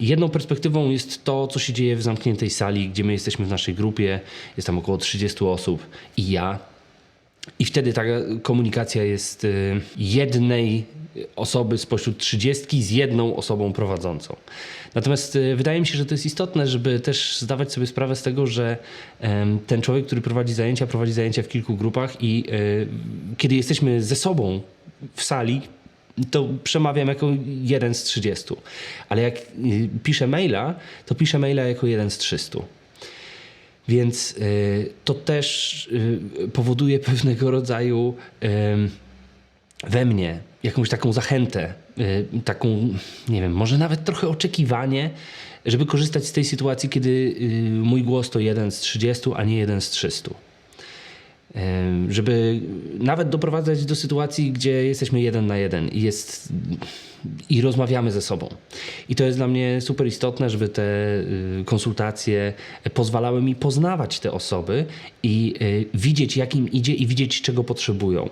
Jedną perspektywą jest to, co się dzieje w zamkniętej sali, gdzie my jesteśmy w naszej grupie, jest tam około 30 osób i ja. I wtedy ta komunikacja jest y, jednej osoby spośród 30 z jedną osobą prowadzącą. Natomiast y, wydaje mi się, że to jest istotne, żeby też zdawać sobie sprawę z tego, że ten człowiek, który prowadzi zajęcia, prowadzi zajęcia w kilku grupach i y, kiedy jesteśmy ze sobą w sali, to przemawiam jako jeden z 30. Ale jak y, piszę maila, to piszę maila jako jeden z 300. Więc y, to też y, powoduje pewnego rodzaju ym, we mnie jakąś taką zachętę, y, taką, nie wiem, może nawet trochę oczekiwanie, żeby korzystać z tej sytuacji, kiedy y, mój głos to jeden z 30, a nie jeden z 300. Żeby nawet doprowadzać do sytuacji, gdzie jesteśmy jeden na jeden i, jest, i rozmawiamy ze sobą. I to jest dla mnie super istotne, żeby te y, konsultacje pozwalały mi poznawać te osoby i y, widzieć, jak im idzie i widzieć, czego potrzebują.